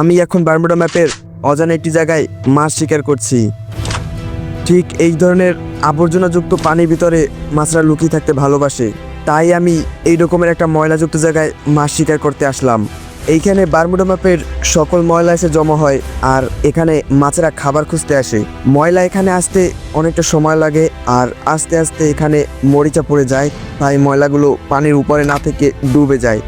আমি এখন বার্মুডা ম্যাপের অজানা একটি জায়গায় মাছ শিকার করছি। ঠিক এই ধরনের আবর্জনাযুক্ত পানির ভিতরে মাছরা লুকিয়ে থাকতে ভালোবাসে। তাই আমি এই রকমের একটা ময়লাযুক্ত জায়গায় মাছ শিকার করতে আসলাম। এইখানে বারমুডা ম্যাপের সকল ময়লা এসে জমা হয় আর এখানে মাছেরা খাবার খুঁজতে আসে। ময়লা এখানে আসতে অনেকটা সময় লাগে আর আস্তে আস্তে এখানে মরিচা পড়ে যায়। তাই ময়লাগুলো পানির উপরে না থেকে ডুবে যায়।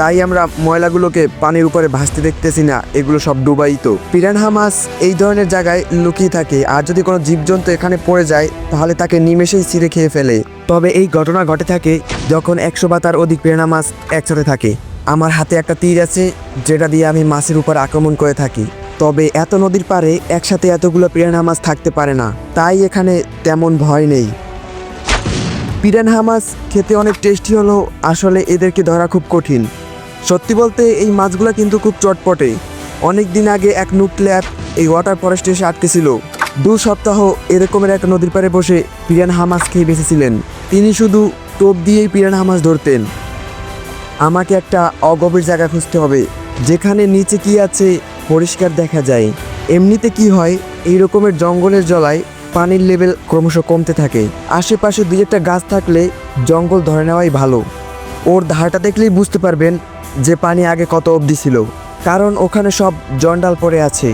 তাই আমরা ময়লাগুলোকে পানির উপরে ভাসতে দেখতেছি না, এগুলো সব ডুবাইতো। পিরানহা মাছ এই ধরনের জায়গায় লুকিয়ে থাকে, আর যদি কোনো জীবজন্তু এখানে পড়ে যায়, তাহলে তাকে নিমেষেই ছিঁড়ে খেয়ে ফেলে। তবে এই ঘটনা ঘটে থাকে যখন একশো বা তার অধিক পিরানহা মাছ একসাথে থাকে। আমার হাতে একটা তীর আছে, যেটা দিয়ে আমি মাছের উপর আক্রমণ করে থাকি। তবে এত নদীর পারে একসাথে এতগুলো পিরানহা মাছ থাকতে পারে না, তাই এখানে তেমন ভয় নেই। পিরানহা মাছ খেতে অনেক টেস্টি হলেও আসলে এদেরকে ধরা খুব কঠিন। সত্যি বলতে, এই মাছগুলো কিন্তু খুব চটপটে। অনেক দিন আগে এক নুকলেয়ার এই ওয়াটার ফরেস্টে এসে আটকেছিল। দু সপ্তাহ এরকমের এক নদীর পাড়ে বসে পিরানহা মাছ খেয়ে বেঁচেছিলেন। তিনি শুধু টোপ দিয়েই পিরানহা মাছ ধরতেন। আমাকে একটা অগভীর জায়গা খুঁজতে হবে, যেখানে নিচে কি আছে পরিষ্কার দেখা যায়। এমনিতে কি হয় এই রকমের জঙ্গলের জলায় পানির লেভেল ক্রমশ কমতে থাকে। আশেপাশে দুই একটা গাছ থাকলে জঙ্গল ধরে নেওয়াই ভালো। ওর ধারটা দেখলেই বুঝতে পারবেন যে পানি আগে কত অবধি ছিল, কারণ ওখানে সব জন্ডাল পড়ে আছে।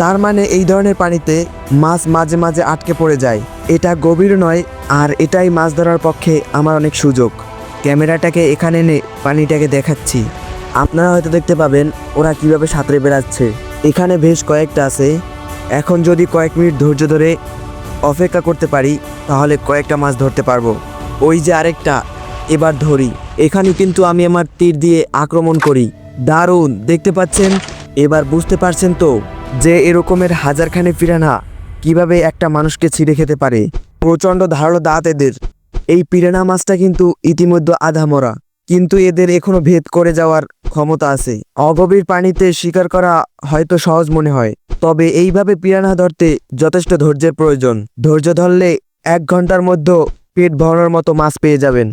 তার মানে এই ধরনের পানিতে মাছ মাঝে মাঝে আটকে পড়ে যায়। এটা গভীর নয়, আর এটাই মাছ ধরার পক্ষে আমার অনেক সুযোগ। ক্যামেরাটাকে এখানে এনে পানিটাকে দেখাচ্ছি। আপনারা হয়তো দেখতে পাবেন ওরা কীভাবে সাঁতরে বেড়াচ্ছে। এখানে বেশ কয়েকটা আছে। এখন যদি কয়েক মিনিট ধৈর্য ধরে অপেক্ষা করতে পারি, তাহলে কয়েকটা মাছ ধরতে পারব। ওই যে আরেকটা এবার ধরি। এখানে কিন্তু আমি আমার তীর দিয়ে আক্রমণ করি। দারুণ! দেখতে পাচ্ছেন? এবার বুঝতে পারছেন তো যে এরকমের হাজারখানে পিরানা কীভাবে একটা মানুষকে ছিঁড়ে খেতে পারে। প্রচণ্ড ধারালো দাঁত এদের। এই পিরানা মাছটা কিন্তু ইতিমধ্যে আধা মরা। কিন্তু এদের এখনও ভেদ করে যাওয়ার ক্ষমতা আছে। অগভীর পানিতে শিকার করা হয়তো সহজ মনে হয়। তবে এইভাবে পিরানা ধরতে যথেষ্ট ধৈর্যের প্রয়োজন। ধৈর্য ধরলে এক ঘণ্টার মধ্যে পেট ভরানোর মতো মাছ পেয়ে যাবেন।